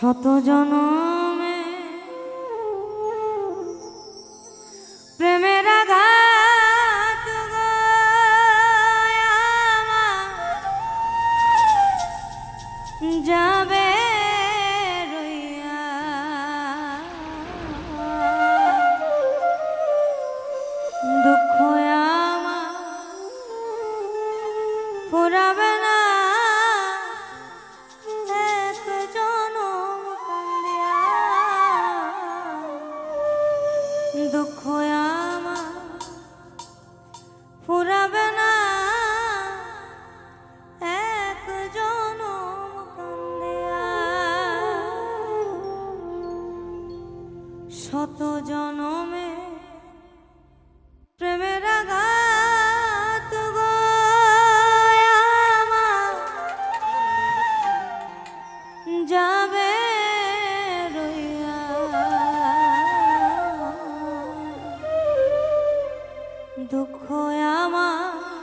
শত জনমে দুঃখ দুঃখ আমার।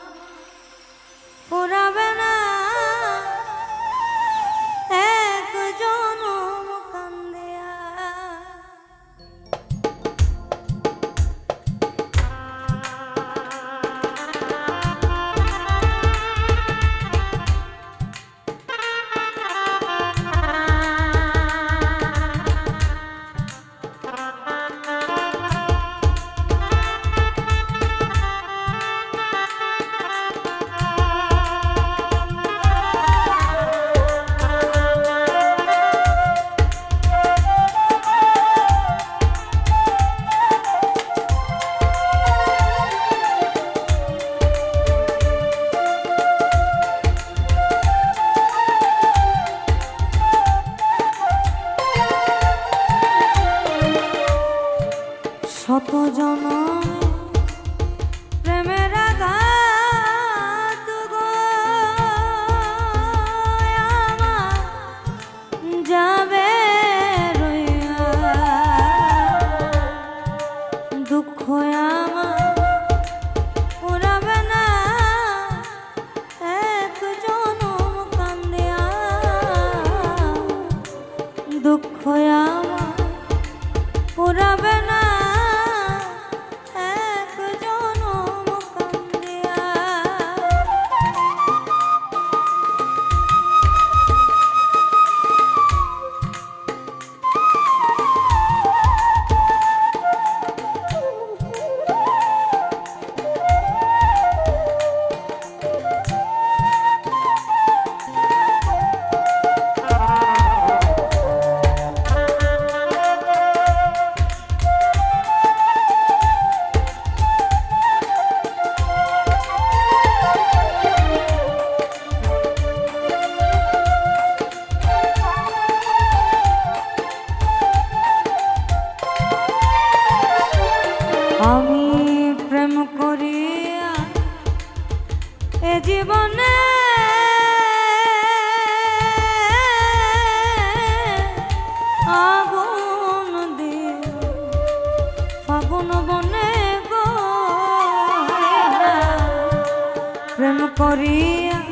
দিয়া এ জীবনে আগুন দিয়া ফাগুন বনে গো প্রেম করিয়া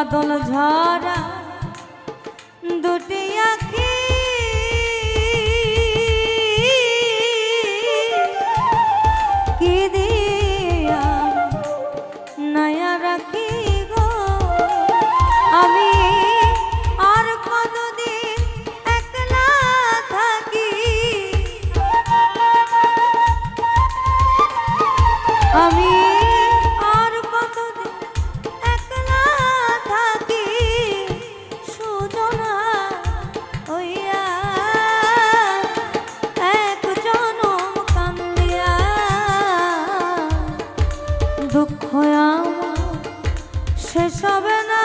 বাদল ঝরা শেষ হবে না।